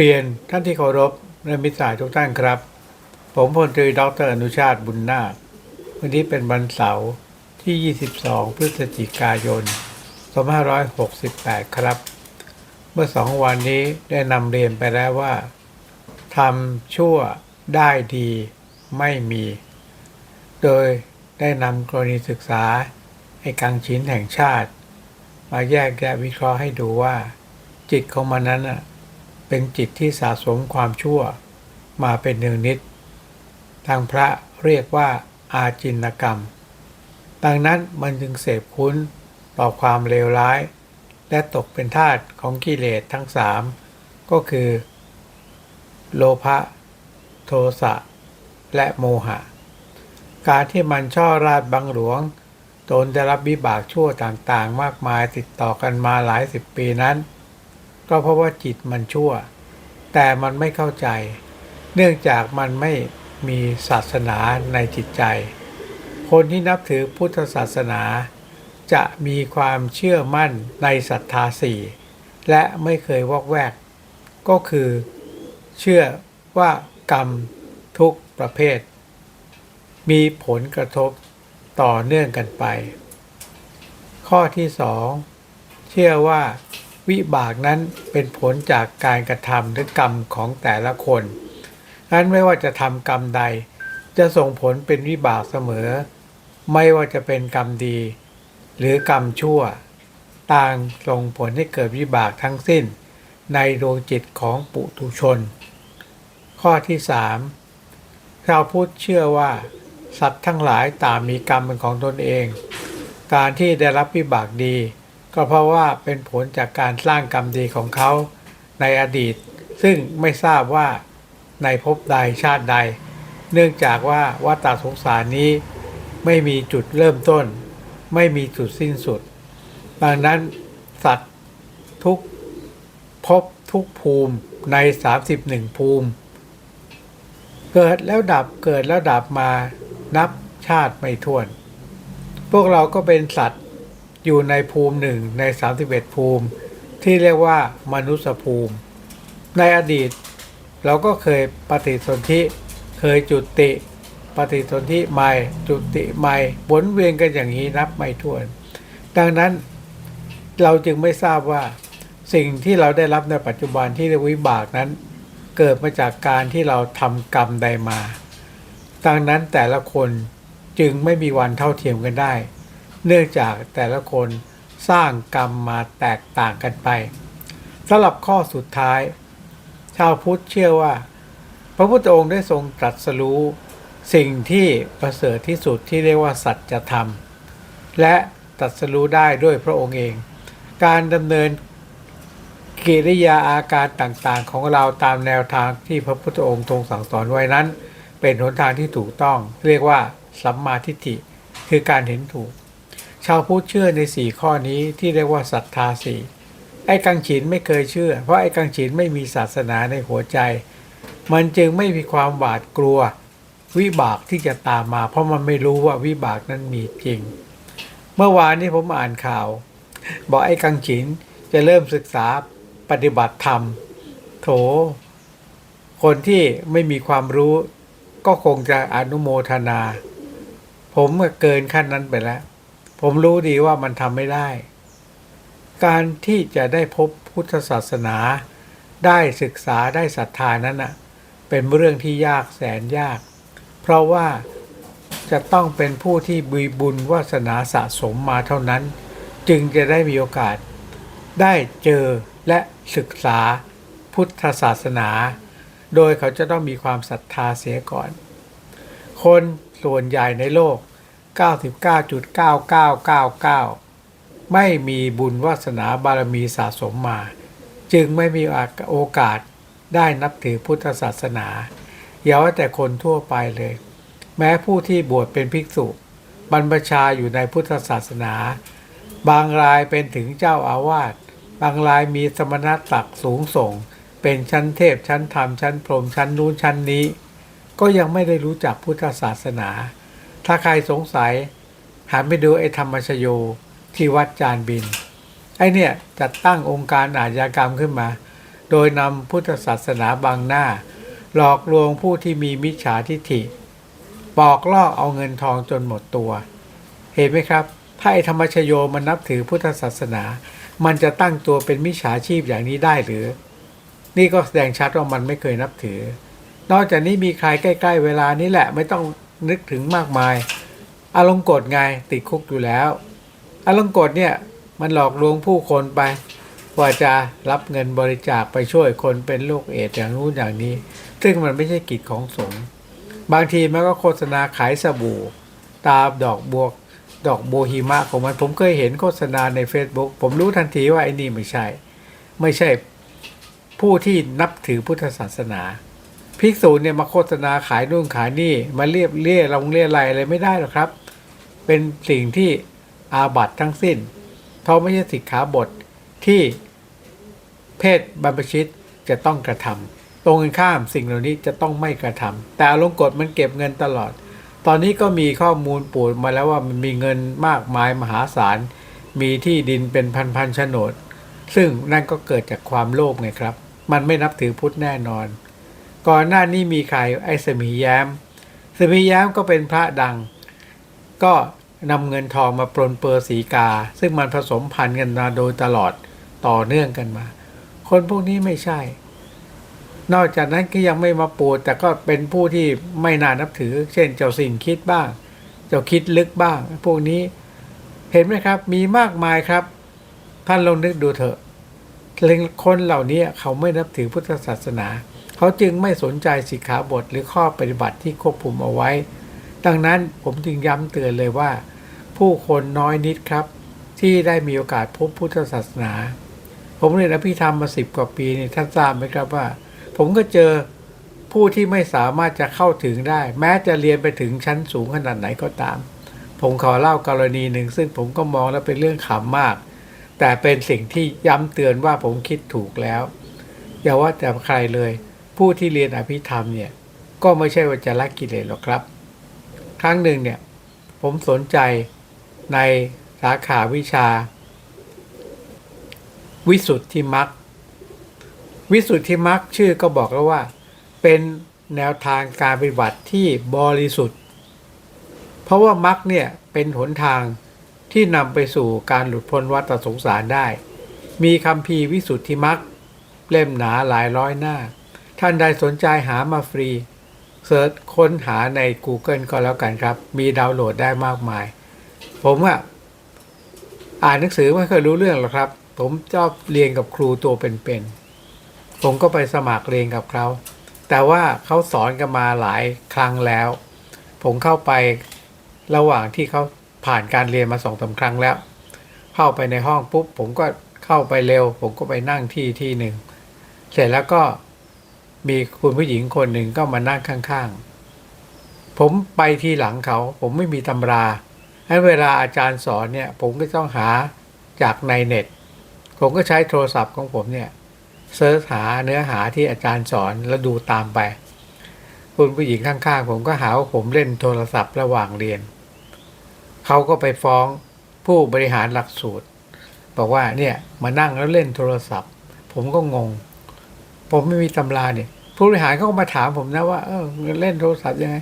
เรียนท่านที่เคารพและมิตรสายทุกท่านครับ ผมพลตรีดรอนุชาติบุญนาควันนี้เป็นวันเสาร์ที่ 22 พฤศจิกายน 2568 ครับ เมื่อสองวันนี้ได้นำเรียนไปแล้วว่าทำชั่วได้ดีไม่มี โดยได้นำกรณีศึกษาไอ้กังชินแห่งชาติ มาแยกแยะวิเคราะห์ให้ดูว่า จิตของมันนั้นน่ะ เป็นจิตที่สะสมความชั่ว มาเป็นเนืองนิด ทางพระเรียกว่าอาจินกรรม ดังนั้นมันจึงเสพคุ้นต่อความเลวร้าย และตกเป็นทาสของกิเลสทั้งสามก็คือ โลภะโทสะ และโมหะ การที่มันช่อราดบังหลวงตนได้รับวิบากชั่วต่างๆ มากมายติดต่อกันมาหลายสิบปีนั้น ก็เพราะว่าจิตมันชั่ว แต่มันไม่เข้าใจ เนื่องจากมันไม่มีศาสนาในจิตใจ คนที่นับถือพุทธศาสนา จะมีความเชื่อมั่นในศรัทธาสี่และไม่เคยวอกแวก ก็คือ เชื่อว่ากรรมทุกประเภท มีผลกระทบต่อเนื่องกันไป ข้อที่สองเชื่อว่า วิบากนั้นเป็นผลจากการกระทำหรือกรรมของแต่ละคนนั้นไม่ว่าจะทำกรรมใด จะส่งผลเป็นวิบากเสมอ ไม่ว่าจะเป็นกรรมดี หรือกรรมชั่ว ต่างส่งผลให้เกิดวิบากทั้งสิ้น ในดวงจิตของปุถุชน ข้อที่สามชาวพุทธเชื่อว่า สัตว์ทั้งหลายต่างมีกรรมเป็นของตนเอง การที่ได้รับวิบากดี ก็เพราะว่าเป็นผลจากการสร้างกรรมดีของเขาในอดีต ซึ่งไม่ทราบว่าในภพใดชาติใด เนื่องจากว่าวัฏสงสารนี้ไม่มีจุดเริ่มต้น ไม่มีจุดสิ้นสุด ดังนั้นสัตว์ทุกภพทุกภูมิใน 31 ภูมิ เกิดแล้วดับเกิดแล้วดับมานับชาติไม่ถ้วน พวกเราก็เป็นสัตว์ อยู่ในภูมิหนึ่งใน 31 ภูมิ ที่เรียกว่ามนุษยภูมิ ในอดีต เราก็เคยปฏิสนธิเคยจุติ ปฏิสนธิใหม่ จุติใหม่วนเวียนกันอย่างนี้นับไม่ถ้วน ดังนั้นเราจึงไม่ทราบว่าสิ่งที่เราได้รับในปัจจุบันที่เรียกวิบากนั้น เกิดมาจากการที่เราทำกรรมใดมา ดังนั้นแต่ละคนจึงไม่มีวันเท่าเทียมกันได้ เนื่องจากแต่ละคนสร้างกรรมมาแตกต่างกันไปสำหรับข้อสุดท้าย ชาวพุทธเชื่อว่า พระพุทธองค์ได้ทรงตรัสรู้สิ่งที่ประเสริฐที่สุดที่เรียกว่าสัจธรรม และตรัสรู้ได้ด้วยพระองค์เอง การดำเนินกิริยาอาการต่างๆ ของเราตามแนวทางที่พระพุทธองค์ทรงสั่งสอนไว้นั้น เป็นหนทางที่ถูกต้อง เรียกว่าสัมมาทิฏฐิคือการเห็นถูก ชาวพุทธเชื่อในสี่ข้อนี้ที่เรียกว่าศรัทธาสี่ไอ้กังฉินไม่เคยเชื่อ เพราะไอ้กังฉินไม่มีศาสนาในหัวใจ มันจึงไม่มีความหวาดกลัว วิบากที่จะตามมา เพราะมันไม่รู้ว่าวิบากนั้นมีจริง เมื่อวานนี้ผมอ่านข่าว บอกไอ้กังฉินจะเริ่มศึกษาปฏิบัติธรรม โถ คนที่ไม่มีความรู้ก็คงจะอนุโมทนา ผมเกินขั้นนั้นไปแล้ว ผมรู้ดีว่ามันทำไม่ได้ การที่จะได้พบพุทธศาสนา ได้ศึกษาได้ศรัทธานั้นน่ะ เป็นเรื่องที่ยากแสนยาก เพราะว่าจะต้องเป็นผู้ที่บุญบุญวาสนาสะสมมาเท่านั้น จึงจะได้มีโอกาส ได้เจอและศึกษาพุทธศาสนา โดยเขาจะต้องมีความศรัทธาเสียก่อน คนส่วนใหญ่ในโลก 99.9999 ไม่มีบุญวาสนาบารมีสะสมมา จึงไม่มีโอกาสได้นับถือพุทธศาสนา อย่าว่าแต่คนทั่วไปเลย แม้ผู้ที่บวชเป็นภิกษุ บรรพชาอยู่ในพุทธศาสนา บางรายเป็นถึงเจ้าอาวาส บางรายมีสมณศักดิ์สูงส่ง เป็นชั้นเทพชั้นธรรมชั้นพรหมชั้นนู้นชั้นนี้ ก็ยังไม่ได้รู้จักพุทธศาสนา ถ้าใครสงสัยหันไปดูไอ้ธรรมชโยที่วัดจานบิน ไอ้เนี่ยจัดตั้งองค์การอาชญากรรมขึ้นมา โดยนำพุทธศาสนาบังหน้า หลอกลวงผู้ที่มีมิจฉาทิฐิปอกลอกเอาเงินทองจนหมดตัว เห็นไหมครับ ถ้าไอ้ธรรมชโยมันนับถือพุทธศาสนา มันจะตั้งตัวเป็นมิจฉาชีพอย่างนี้ได้หรือ นี่ก็แสดงชัดว่ามันไม่เคยนับถือ นอกจากนี้มีใครใกล้ ๆ เวลานี้แหละไม่ต้อง นึกถึงมากมาย อารมณ์กฎไงติดคุกอยู่แล้ว อารมณ์กฎเนี่ยมันหลอกลวงผู้คนไป ว่าจะรับเงินบริจาคไปช่วยคนเป็นโรคเอดส์อย่างนู้นอย่างนี้ ซึ่งมันไม่ใช่กิจของสงฆ์บางทีมันก็โฆษณาขายสบู่ ตามดอกบวกดอกโบวหิมะของมันผมเคยเห็นโฆษณาใน Facebook ผมรู้ทันทีว่าไอ้นี่ไม่ใช่ ไม่ใช่ผู้ที่นับถือพุทธศาสนา ภิกษุเนี่ยมาโฆษณาขายนู่นขายนี่มาเรียบเรียลงเรียอะไรอะไรไม่ได้หรอกครับ เป็นสิ่งที่อาบัตทั้งสิ้น เพราะไม่ใช่สิกขาบทที่เพศบรรพชิตจะต้องกระทำตรงกันข้ามสิ่งเหล่านี้จะต้องไม่กระทำแต่อารมณ์กฎมันเก็บเงินตลอด ตอนนี้ก็มีข้อมูลปูดมาแล้วว่ามันมีเงินมากมายมหาศาล มีที่ดินเป็นพันๆโฉนด ซึ่งนั่นก็เกิดจากความโลภไงครับ มันไม่นับถือพุทธแน่นอน ก่อนหน้านี้มีใครไอ้สมีแย้ม สมีแย้มก็เป็นพระดัง ก็นำเงินทองมาปลนเปอร์สีกา ซึ่งมันผสมพันธุ์กันมาโดยตลอดต่อเนื่องกันมา คนพวกนี้ไม่ใช่ นอกจากนั้นก็ยังไม่มาปูดแต่ก็เป็นผู้ที่ไม่น่านับถือ เช่นเจ้าสิ่งคิดบ้าง เจ้าคิดลึกบ้าง พวกนี้เห็นไหมครับมีมากมายครับ ท่านลองนึกดูเถอะคนเหล่านี้เขาไม่นับถือพุทธศาสนา เขาจึงไม่สนใจสิกขาบทหรือข้อปฏิบัติที่ควบคุมเอาไว้ ดังนั้นผมจึงย้ำเตือนเลยว่า ผู้คนน้อยนิดครับ ที่ได้มีโอกาสพบพุทธศาสนา ผมเรียนอภิธรรมมาสิบกว่าปีนี่ท่านทราบไหมครับว่า ผมก็เจอผู้ที่ไม่สามารถจะเข้าถึงได้ แม้จะเรียนไปถึงชั้นสูงขนาดไหนก็ตาม ผมขอเล่ากรณีหนึ่ง ซึ่งผมก็มองแล้วเป็นเรื่องขำมาก แต่เป็นสิ่งที่ย้ำเตือนว่าผมคิดถูกแล้ว อย่าว่าแต่ใครเลย ผู้ที่เรียนอภิธรรมเนี่ยก็ไม่ใช่ว่าจะละกิเลสหรอกครับ ครั้งหนึ่งเนี่ยผมสนใจในสาขาวิชา วิสุทธิมรรควิสุทธิมรรคชื่อก็บอกแล้วว่า เป็นแนวทางการปฏิบัติที่บริสุทธิ์ เพราะว่ามรรคเนี่ยเป็นหนทางที่นำไปสู่การหลุดพ้นวัฏสงสารได้ มีคำพีวิสุทธิมรรคเล่มหนาหลายร้อยหน้า ท่านใดสนใจหามาฟรีเสิร์ชค้นหาใน Google ก็แล้วกันครับ มีดาวน์โหลดได้มากมาย ผมอะอ่านหนังสือไม่เคยรู้เรื่องหรอกครับ ผมชอบเรียนกับครูตัวเป็นๆผมก็ไปสมัครเรียนกับเขาแต่ว่าเขาสอนกันมาหลายครั้งแล้ว ผมเข้าไประหว่างที่เขาผ่านการเรียนมาสองสาครั้งแล้ว เข้าไปในห้องปุ๊บผมก็เข้าไปเร็ว ผมก็ไปนั่งที่ที่หนึ่งเสร็จแล้วก็ มีคุณผู้หญิงคนหนึ่งก็มานั่งข้างๆ ผมไปที่หลังเขา ผมไม่มีตำราให้เวลาอาจารย์สอนเนี่ย ผมก็ต้องหาจากในเน็ต ผมก็ใช้โทรศัพท์ของผมเนี่ยเสิร์ชหาเนื้อหาที่อาจารย์สอนแล้วดูตามไป คุณผู้หญิงข้างๆ ผมก็หาว่าผมเล่นโทรศัพท์ระหว่างเรียน เขาก็ไปฟ้องผู้บริหารหลักสูตร บอกว่าเนี่ยมานั่งแล้วเล่นโทรศัพท์ ผมก็งง ผมไม่มีตำราเนี่ยผู้บริหารเขาก็มาถามผมนะว่าเออเล่นโทรศัพท์ยังไง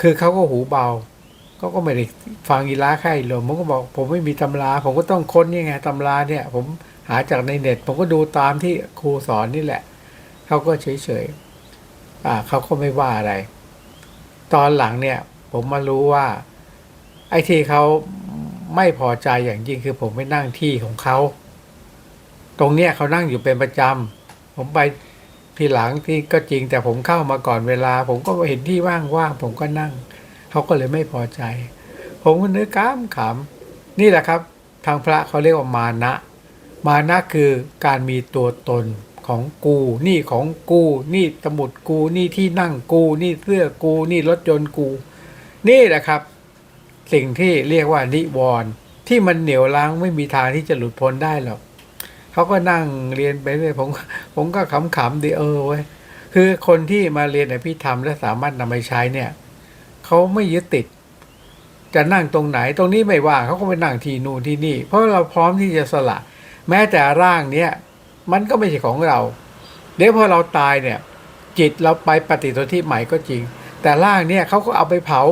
คือเขาก็หูเบาเขาก็ไม่ได้ฟังอีล้าไข่ลมผมก็บอก ผมไม่มีตำรา ผมก็ต้องค้นยังไงตำราเนี่ย ผมหาจากในเน็ต ผมก็ดูตามที่ครูสอนนี่แหละเขาก็เฉยๆอ่าเขาก็ไม่ว่าอะไร ตอนหลังเนี่ย ผมมารู้ว่า ไอ้ที่เขาไม่พอใจอย่างยิ่งคือผมไปนั่งที่ของเขา ตรงเนี้ยเขานั่งอยู่เป็นประจำผมไป ที่หลังที่ก็จริงแต่ผมเข้ามาก่อนเวลา ผมก็เห็นที่ว่างๆผมก็นั่ง เขาก็เลยไม่พอใจ ผมก็นึกก้ามขำนี่แหละครับ ทางพระเขาเรียกว่ามานะ มานะคือการมีตัวตนของกูนี่ของกู นี่สมุดกูนี่ที่นั่งกู นี่เสื้อกู นี่รถยนต์กู นี่แหละครับ สิ่งที่เรียกว่านิวรณ์ที่มันเหนียวล้างไม่มีทางที่จะหลุดพ้นได้หรอก เขาก็นั่งเรียนไปเรื่อยผมผมก็ขำๆดีเออเว้ยคือคนที่มาเรียนอภิธรรมและสามารถนำไปใช้เนี่ยเขาไม่ยึดติด จะนั่งตรงไหนตรงนี้ไม่ว่างเขาก็ไปนั่งที่นู่นที่นี่ เพราะเราพร้อมที่จะสละ แม้แต่ร่างเนี้ยมันก็ไม่ใช่ของเรา เดี๋ยวพอเราตายเนี่ย จิตเราไปปฏิสนธิใหม่ก็จริง แต่ร่างเนี่ยเขาก็เอาไปเผา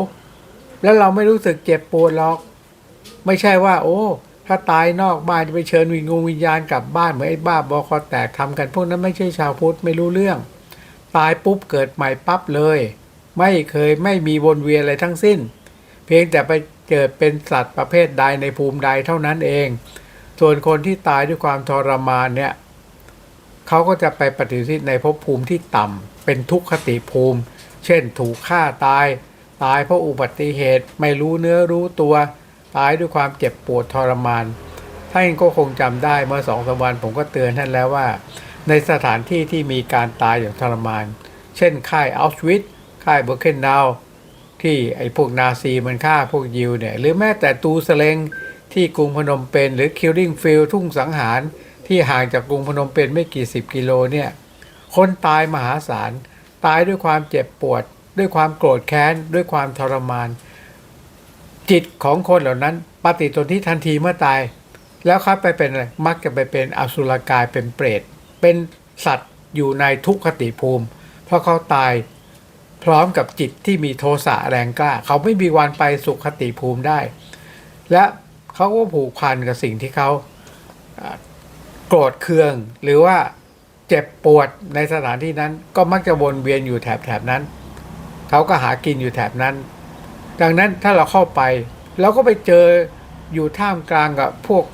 แล้วเราไม่รู้สึกเจ็บปวดหรอก ไม่ใช่ว่า โอ้ ถ้าตายนอกบ้านจะไปเชิญวิญญาณวิญญาณกลับบ้านเหมือนไอ้บ้าบอคอแตกทำกัน พวกนั้นไม่ใช่ชาวพุทธไม่รู้เรื่อง ตายปุ๊บเกิดใหม่ปั๊บเลย ไม่เคยไม่มีวนเวียนอะไรทั้งสิ้น เพียงแต่ไปเกิดเป็นสัตว์ประเภทใดในภูมิใดเท่านั้นเอง ส่วนคนที่ตายด้วยความทรมานเนี่ยเขาก็จะไปปฏิสิทินในภพภูมิที่ต่ำเป็นทุกขติภูมิ เช่นถูกฆ่าตาย ตายเพราะอุบัติเหตุไม่รู้เนื้อรู้ตัว ตายด้วยความเจ็บปวดทรมาน ท่านก็คงจำได้เมื่อสองสามวันผมก็เตือนท่านแล้วว่า ในสถานที่ที่มีการตายอย่างทรมาน เช่นค่ายอัลชวิตค่ายเบอร์เคนนาวที่ไอ้พวกนาซีมันฆ่าพวกยิวเนี่ย หรือแม้แต่ตูสเลงที่กรุงพนมเปญหรือคิลลิงฟิลทุ่งสังหาร ที่ห่างจากกรุงพนมเปญไม่กี่สิบกิโลเนี่ย คนตายมหาศาล ตายด้วยความเจ็บปวด ด้วยความโกรธแค้น ด้วยความทรมาน จิตของคนเหล่านั้นปฏิสนธิทันทีเมื่อตาย แล้วครับไปเป็นอะไรมักจะไปเป็นอสุรกายเป็นเปรต เป็นสัตว์อยู่ในทุกขติภูมิ เพราะเขาตายพร้อมกับจิตที่มีโทสะแรงกล้า เขาไม่มีวันไปสุขติภูมิได้ และเขาก็ผูกพันกับสิ่งที่เขาโกรธเคือง หรือว่าเจ็บปวดในสถานที่นั้น ก็มักจะวนเวียนอยู่แถบแถบนั้น เขาก็หากินอยู่แถบนั้น ดังนั้นถ้าเราเข้าไปเราก็ไปเจออยู่ท่ามกลางกับพวก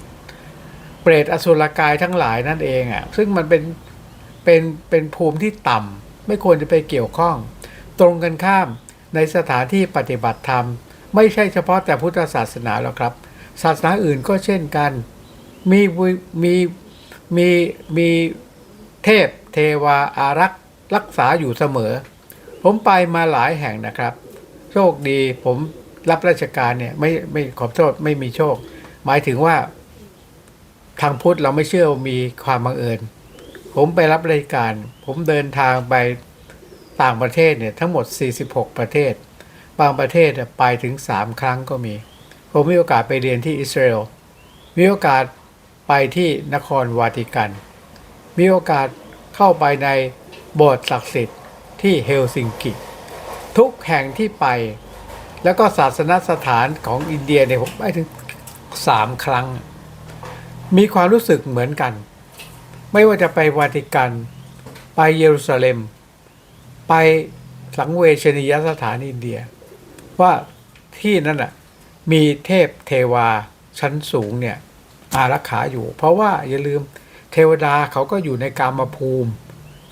เปรตอสุรกายทั้งหลายนั่นเองอะซึ่งมันเป็นเป็นเป็นภูมิที่ต่ำไม่ควรจะไปเกี่ยวข้อง ตรงกันข้ามในสถานที่ปฏิบัติธรรม ไม่ใช่เฉพาะแต่พุทธศาสนาหรอกครับ ศาสนาอื่นก็เช่นกัน มีมีมีมีเทพเทวาอารักษ์รักษาอยู่เสมอ ผมไปมาหลายแห่งนะครับ โชคดี ผมรับราชการเนี่ย ไม่ไม่ขอโทษไม่มีโชค หมายถึงว่า ทางพุทธเราไม่เชื่อมีความบังเอิญ ผมไปรับราชการ ผมเดินทางไปต่างประเทศเนี่ยทั้งหมด 46 ประเทศ บางประเทศไปถึง 3 ครั้งก็มี ผมมีโอกาสไปเรียนที่อิสราเอลมีโอกาสไปที่นครวาติกัน มีโอกาสเข้าไปในโบสถ์ศักดิ์สิทธิ์ที่เฮลซิงกิ ทุกแห่งที่ไป แล้วก็ศาสนสถานของอินเดียเนี่ยผมไปถึงสามครั้ง มีความรู้สึกเหมือนกัน ไม่ว่าจะไปวาติกัน ไปเยรูซาเล็ม ไปสังเวชนียสถานอินเดีย ว่าที่นั่นน่ะมีเทพเทวาชั้นสูงเนี่ยอารักขาอยู่ เพราะว่าอย่าลืมเทวดาเขาก็อยู่ในกามภูมิ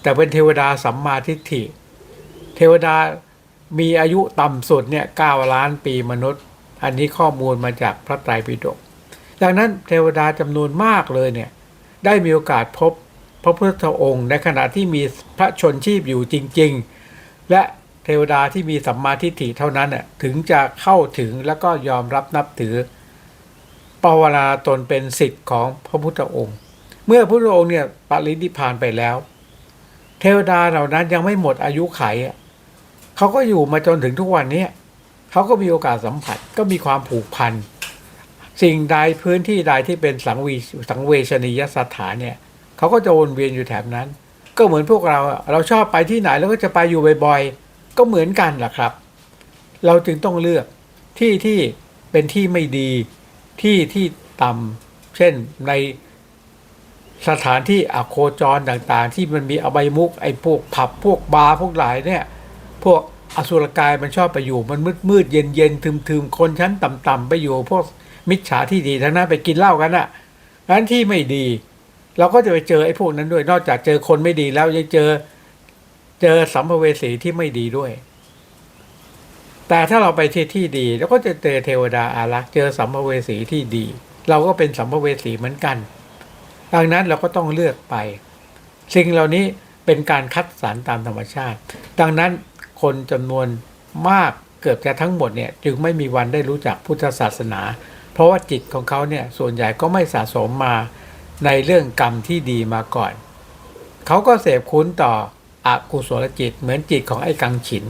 แต่เป็นเทวดาสัมมาทิฏฐิ เทวดา มีอายุต่ำสุดเนี่ยเก้าล้านปีมนุษย์ อันนี้ข้อมูลมาจากพระไตรปิฎกดังนั้นเทวดาจำนวนมากเลยเนี่ยได้มีโอกาสพบพระพุทธองค์ ในขณะที่มีพระชนชีพอยู่จริง ๆ และเทวดาที่มีสัมมาทิฏฐิเท่านั้นน่ะถึงจะเข้าถึงแล้วก็ยอมรับนับถือปวาราตนเป็นสิทธิ์ของพระพุทธองค์ เมื่อพระพุทธองค์เนี่ยปรินิพานไปแล้ว เทวดาเหล่านั้นยังไม่หมดอายุไขอะ เขาก็อยู่มาจนถึงทุกวันนี้เขาก็มีโอกาสสัมผัสก็มีความผูกพันสิ่งใดพื้นที่ใดที่เป็นสังวีสังเวชนียสถานเนี่ยเขาก็จะวนเวียนอยู่แถบนั้น ก็เหมือนพวกเราเราชอบไปที่ไหนแล้วก็จะไปอยู่บ่อยๆก็เหมือนกันแหละครับ เราจึงต้องเลือกที่ที่เป็นที่ไม่ดีที่ที่ต่ำเช่นในสถานที่อโคจรต่างๆ ที่มันมีอบายมุกไอ้พวกผับพวกบาร์พวกหลายเนี่ย พวกอสุรกายมันชอบไปอยู่ มันมืดมืดเย็นเย็นทึมทึมคนชั้นต่ำๆไปอยู่ พวกมิจฉาที่ดีทั้งนั้นไปกินเหล้ากันอะ่ะนั้นที่ไม่ดี เราก็จะไปเจอไอ้พวกนั้นด้วย นอกจากเจอคนไม่ดีแล้วยังเจอเจอสัมภเวสีที่ไม่ดีด้วย แต่ถ้าเราไปที่ที่ดีเราก็จะเจอเทวดาอารักษ์เจอสัมภเวสีที่ดี เราก็เป็นสัมภเวสีเหมือนกัน ดังนั้นเราก็ต้องเลือกไป สิ่งเหล่านี้เป็นการคัดสรรตามธรรมชาติ ดังนั้น คนจำนวนมากเกือบจะทั้งหมดเนี่ยจึงไม่มีวันได้รู้จักพุทธศาสนา เพราะว่าจิตของเขาเนี่ยส่วนใหญ่ก็ไม่สะสมมาในเรื่องกรรมที่ดีมาก่อน เขาก็เสพคุ้นต่ออกุศลจิตเหมือนจิตของไอ้กังฉิน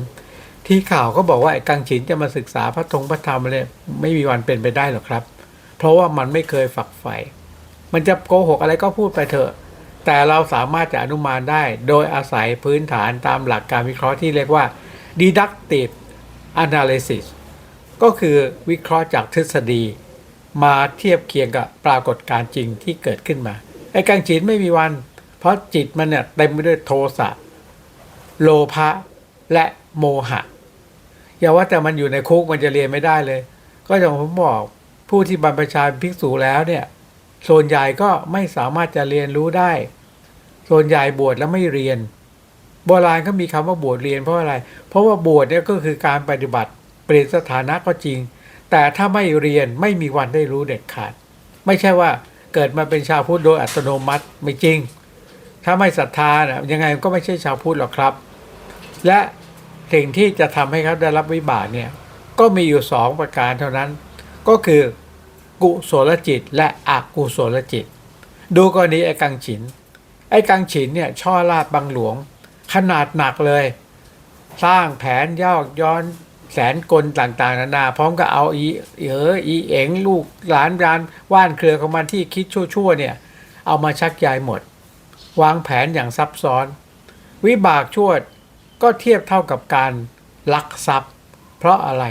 ที่ข่าวก็บอกว่าไอ้กังฉินจะมาศึกษาพระธงพระธรรมเลยไม่มีวันเป็นไปได้หรอกครับ เพราะว่ามันไม่เคยฝักใฝ่มันจะโกหกอะไรก็พูดไปเถอะ แต่เราสามารถจะอนุมานได้ โดยอาศัยพื้นฐานตามหลักการวิเคราะห์ที่เรียกว่า deductive analysis ก็คือวิเคราะห์จากทฤษฎี มาเทียบเคียงกับปรากฏการณ์จริงที่เกิดขึ้นมา ไอ้กังจินไม่มีวัน เพราะจิตมันเนี่ยเต็มไปด้วยโทสะโลภะและโมหะ อย่าว่าแต่มันอยู่ในคุกมันจะเรียนไม่ได้เลย ก็อย่างผมบอกผู้ที่บรรพชาภิกษุแล้วเนี่ยส่วนใหญ่ก็ไม่สามารถจะเรียนรู้ได้ ส่วนใหญ่บวชแล้วไม่เรียน โบราณก็มีคำว่าบวชเรียนเพราะอะไร เพราะว่าบวชเนี่ยก็คือการปฏิบัติเปลี่ยนสถานะก็จริง แต่ถ้าไม่เรียนไม่มีวันได้รู้เด็ดขาด ไม่ใช่ว่าเกิดมาเป็นชาวพุทธโดยอัตโนมัติไม่จริง ถ้าไม่ศรัทธานะยังไงก็ไม่ใช่ชาวพุทธหรอกครับ และสิ่งที่จะทำให้เขาได้รับวิบากเนี่ยก็มีอยู่สองประการเท่านั้น ก็คือกุศลจิตและอกุศลจิต ดูกรณีไอ้กังฉิน ไอ้กังฉินเนี่ยช่อลาดบังหลวง ขนาดหนักเลย สร้างแผนยอกย้อนแสนกลต่างๆ นานา พร้อมกับเอาอีเอออีเอ๋งลูกหลานรานว่านเครือของมันที่คิดชั่วๆเนี่ย เอามาชักใยหมด วางแผนอย่างซับซ้อน วิบากชั่วก็เทียบเท่ากับการลักทรัพย์ เพราะอะไร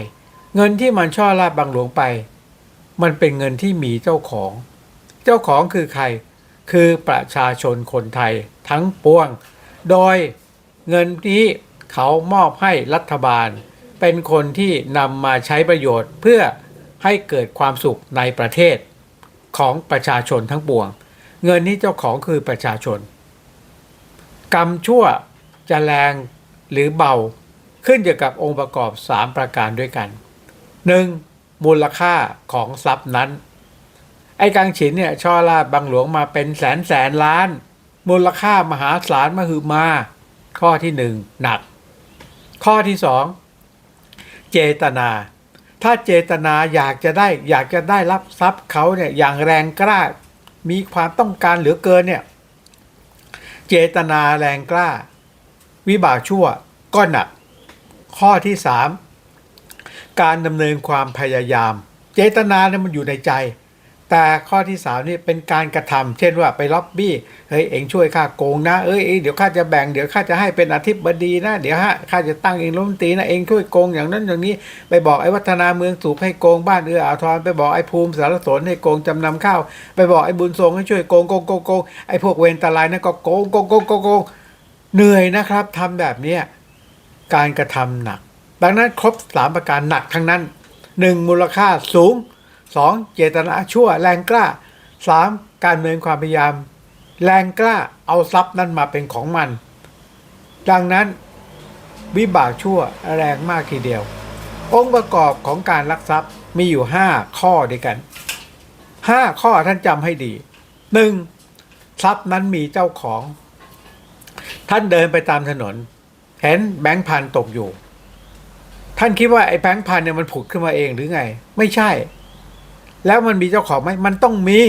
เงินที่มันช่อลาดบังหลวงไป มันเป็นเงินที่มีเจ้าของ เจ้าของคือใคร คือประชาชนคนไทยทั้งปวง โดยเงินนี้เขามอบให้รัฐบาล เป็นคนที่นำมาใช้ประโยชน์เพื่อให้เกิดความสุขในประเทศของประชาชนทั้งปวง เงินนี้เจ้าของคือประชาชน กรรมชั่วจะแรงหรือเบาขึ้นอยู่กับองค์ประกอบ 3 ประการด้วยกัน 1. มูลค่าของทรัพย์นั้น ไอ้กังฉินเนี่ยช่อลาดบังหลวงมาเป็นแสนแสนล้าน มูลค่ามหาศาลมหึมา ข้อที่หนึ่งหนัก ข้อที่สองเจตนา ถ้าเจตนาอยากจะได้อยากจะได้รับทรัพย์เขาเนี่ยอย่างแรงกล้า มีความต้องการเหลือเกินเนี่ย เจตนาแรงกล้า วิบากชั่วก็หนัก ข้อที่สามการดำเนินความพยายาม เจตนาเนี่ยมันอยู่ในใจ แต่ข้อที่สามนี่เป็นการกระทำเช่นว่าไปล็อบบี้เฮ้ยเองช่วยข้าโกงนะเอ้ยเอ้ยเดี๋ยวข้าจะแบ่งเดี๋ยวข้าจะให้เป็นอธิบดีนะ เดี๋ยวฮะข้าจะตั้งเองรัฐมตีนะเองช่วยโกงอย่างนั้นอย่างนี้ ไปบอกไอ้วัฒนาเมืองสูบให้โกงบ้านเอื้ออาทรไปบอกไอ้ภูมิสารสนให้โกงจำนำข้าวไปบอกไอ้บุญทรงให้ช่วยโกงโกงโกงโกงไอ้พวกเวรตาลายนั่นก็โกงโกงโกงโกงโกงเหนื่อยนะครับทำแบบเนี้ยการกระทำหนัก ดังนั้นครบสามประการหนักทั้งนั้นหนึ่งมูลค่าสูง สองเจตนาชั่วแรงกล้าสามการเนินความพยายาม แรงกล้าเอาทรัพย์นั้นมาเป็นของมัน ดังนั้นวิบากชั่วแรงมากทีเดียว องค์ประกอบของการลักทรัพย์มีอยู่ 5 ข้อด้วยกัน 5 ข้อท่านจำให้ดี 1. ทรัพย์นั้นมีเจ้าของ ท่านเดินไปตามถนน เห็นแบงค์พันตกอยู่ ท่านคิดว่าไอ้แบงค์พันเนี่ยมันผุดขึ้นมาเองหรือไง ไม่ใช่ แล้วมันมีเจ้าของไหมมันต้องมี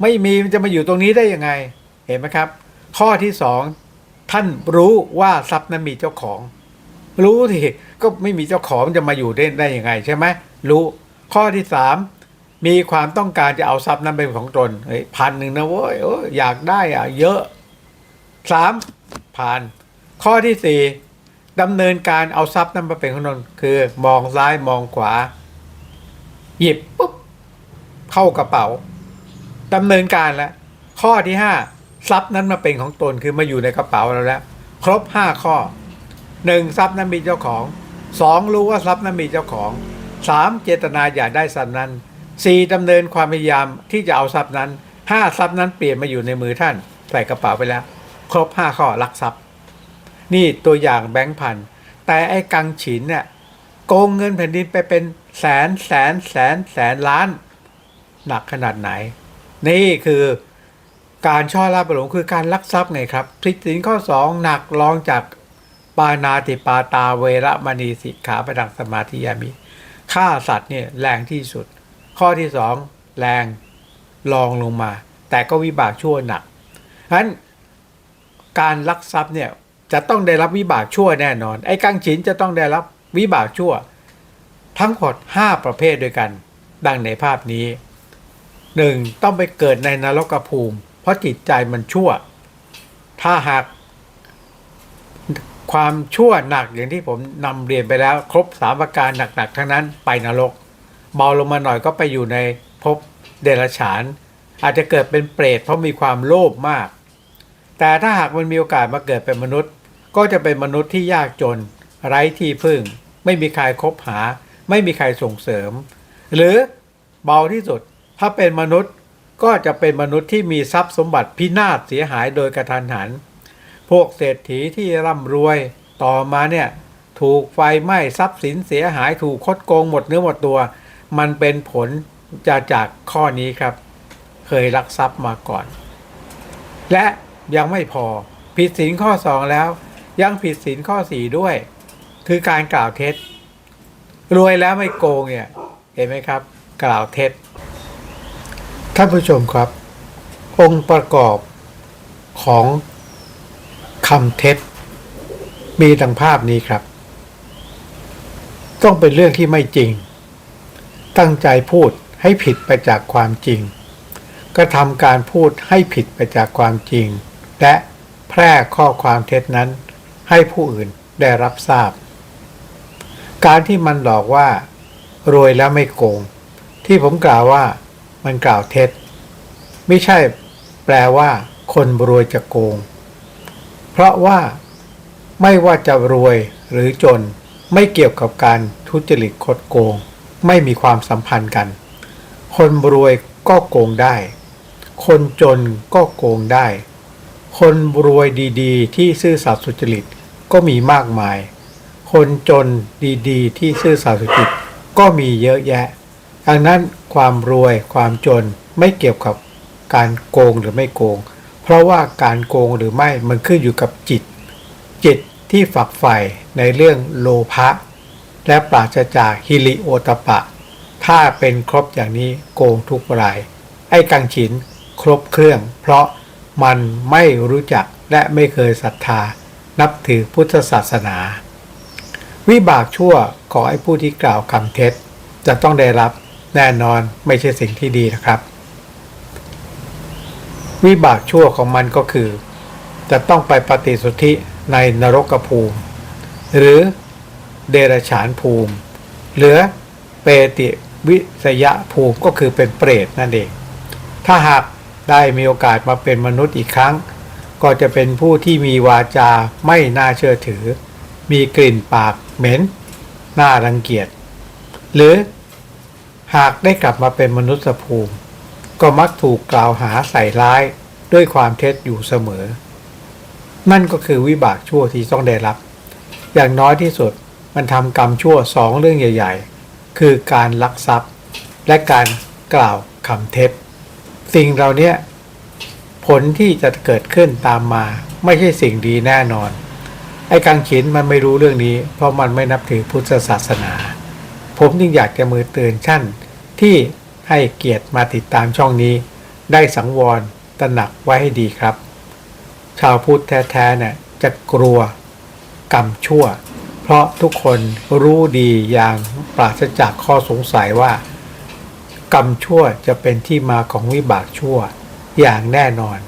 ไม่มีมันจะมาอยู่ตรงนี้ได้ยังไง เห็นไหมครับ ข้อที่สองท่านรู้ว่าทรัพย์นั้นมีเจ้าของ รู้ที่ก็ไม่มีเจ้าของมันจะมาอยู่ได้ได้ยังไงใช่ไหมรู้ข้อที่สามมีความต้องการจะเอาทรัพย์นั้นเป็นของตนพันหนึ่งนะเว้ยอออยากได้อะเยอะสามผ่าน ข้อที่สี่ดำเนินการเอาทรัพย์นั้นมาเป็นของตนคือ มองซ้ายมองขวา หยิบปุ๊บ เข้ากระเป๋าดำเนินการแล้ว ข้อที่ห้าทรัพย์นั้นมาเป็นของตนคือมาอยู่ในกระเป๋าเราแล้ว ครบห้าข้อหนึ่งทรัพย์นั้นมีเจ้าของสองรู้ว่าทรัพย์นั้นมีเจ้าของสามเจตนาอยากได้ทรัพย์นั้นสี่ดำเนินความพยายามที่จะเอาทรัพย์นั้นห้าทรัพย์นั้นเปลี่ยนมาอยู่ในมือท่าน ใส่กระเป๋าไปแล้ว ครบห้าข้อลักทรัพย์ นี่ตัวอย่างแบงค์พันแต่ไอ้กังฉินเนี่ยโกงเงินแผ่นดินไปเป็นแสนแสนแสนแสนล้าน หนักขนาดไหน นี่คือการช่อลาบหลวงคือการลักทรัพย์ไงครับผิดศีลข้อสองหนักรองจากปานาติปาตาเวรมณีสิกขาประดังสมาธิยามิฆ่าสัตว์เนี่ยแรงที่สุด ข้อที่สองแรงรองลงมา แต่ก็วิบากชั่วหนักฉะนั้นการลักทรัพย์เนี่ยจะต้องได้รับวิบากชั่วแน่นอน ไอ้กังฉินจะต้องได้รับวิบากชั่ว ทั้งหมด5ประเภทด้วยกัน ดังในภาพนี้ หนึ่งต้องไปเกิดในนรกภูมิ เพราะจิตใจมันชั่ว ถ้าหากความชั่วหนักอย่างที่ผมนำเรียนไปแล้ว ครบสามประการหนักๆทั้งนั้นไปนรกเบาลงมาหน่อยก็ไปอยู่ในภพเดรัจฉาน อาจจะเกิดเป็นเปรตเพราะมีความโลภมาก แต่ถ้าหากมันมีโอกาสมาเกิดเป็นมนุษย์ ก็จะเป็นมนุษย์ที่ยากจน ไร้ที่พึ่ง ไม่มีใครคบหา ไม่มีใครส่งเสริม หรือเบาที่สุด ถ้าเป็นมนุษย์ก็จะเป็นมนุษย์ที่มีทรัพย์สมบัติพินาศเสียหายโดยกระทันหัน พวกเศรษฐีที่ร่ำรวยต่อมาเนี่ยถูกไฟไหม้ทรัพย์สินเสียหายถูกคดโกงหมดเนื้อหมดตัว มันเป็นผลจะจากข้อนี้ครับ เคยลักทรัพย์มาก่อน และยังไม่พอผิดศีลข้อ 2 แล้ว ยังผิดศีลข้อ 4 ด้วย คือการกล่าวเท็จ รวยแล้วไม่โกงเนี่ยเห็นไหมครับ กล่าวเท็จ ท่านผู้ชมครับ องค์ประกอบของคำเท็จ มีดังภาพนี้ครับ ต้องเป็นเรื่องที่ไม่จริง ตั้งใจพูดให้ผิดไปจากความจริง กระทำการพูดให้ผิดไปจากความจริง และแพร่ข้อความเท็จนั้น ให้ผู้อื่นได้รับทราบ การที่มันหลอกว่า รวยแล้วไม่โกง ที่ผมกล่าวว่า มันกล่าวเท็จ ไม่ใช่แปลว่า คนรวยจะโกง เพราะว่าไม่ว่าจะรวยหรือจนไม่เกี่ยวกับการทุจริตคดโกง ไม่มีความสัมพันธ์กัน คนรวยก็โกงได้ คนจนก็โกงได้ คนรวยดีๆ ที่ซื่อสัตย์สุจริตก็มีมากมาย คนจนดีๆ ที่ซื่อสัตย์สุจริตก็มีเยอะแยะ ดังนั้นความรวยความจนไม่เกี่ยวกับการโกงหรือไม่โกง เพราะว่าการโกงหรือไม่มันขึ้นอยู่กับจิต จิตที่ฝักใฝ่ในเรื่องโลภะและปราศจากฮิริโอตปะ ถ้าเป็นครบอย่างนี้โกงทุกราย ไอ้กังฉินครบเครื่อง เพราะมันไม่รู้จักและไม่เคยศรัทธา นับถือพุทธศาสนา วิบากชั่วของไอ้ผู้ที่กล่าวคำเท็จ จะต้องได้รับ แน่นอนไม่ใช่สิ่งที่ดีนะครับ วิบากชั่วของมันก็คือ จะต้องไปปฏิสนธิในนรกภูมิ หรือเดรฉานภูมิ หรือเปติวิสยะภูมิก็คือเป็นเปรตนั่นเอง ถ้าหากได้มีโอกาสมาเป็นมนุษย์อีกครั้ง ก็จะเป็นผู้ที่มีวาจาไม่น่าเชื่อถือ มีกลิ่นปากเหม็น น่ารังเกียจ หรือ หากได้กลับมาเป็นมนุษย์ภูมิ ก็มักถูกกล่าวหาใส่ร้ายด้วยความเท็จอยู่เสมอ นั่นก็คือวิบากชั่วที่ต้องได้รับ อย่างน้อยที่สุดมันทำกรรมชั่วสองเรื่องใหญ่ ๆ คือการลักทรัพย์ และการกล่าวคำเท็จ สิ่งเหล่านี้ผลที่จะเกิดขึ้นตามมาไม่ใช่สิ่งดีแน่นอน ไอ้กังขินมันไม่รู้เรื่องนี้ เพราะมันไม่นับถือพุทธศาสนา ผมจึงอยากจะมือเตือนชั่น ที่ให้เกียรติมาติดตามช่องนี้ ได้สังวรตระหนักไว้ให้ดีครับ ชาวพุทธแท้ๆเนี่ยจะกลัวกรรมชั่ว เพราะทุกคนรู้ดีอย่างปราศจากข้อสงสัยว่า กรรมชั่วจะเป็นที่มาของวิบากชั่วอย่างแน่นอน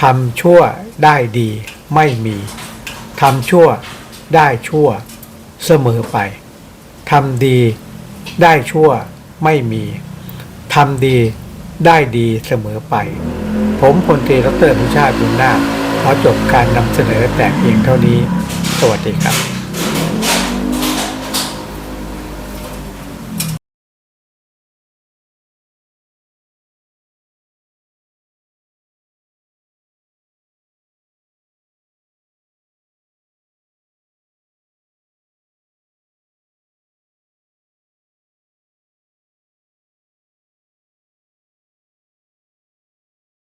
ทำชั่วได้ดีไม่มีทำชั่วได้ชั่วเสมอไป ทำดีได้ชั่วไม่มีทำดีได้ดีเสมอไป ผมพลตรีดรอนุชาติบุญนาคขอจบการนำเสนอแต่เพียงเท่านี้ สวัสดีครับ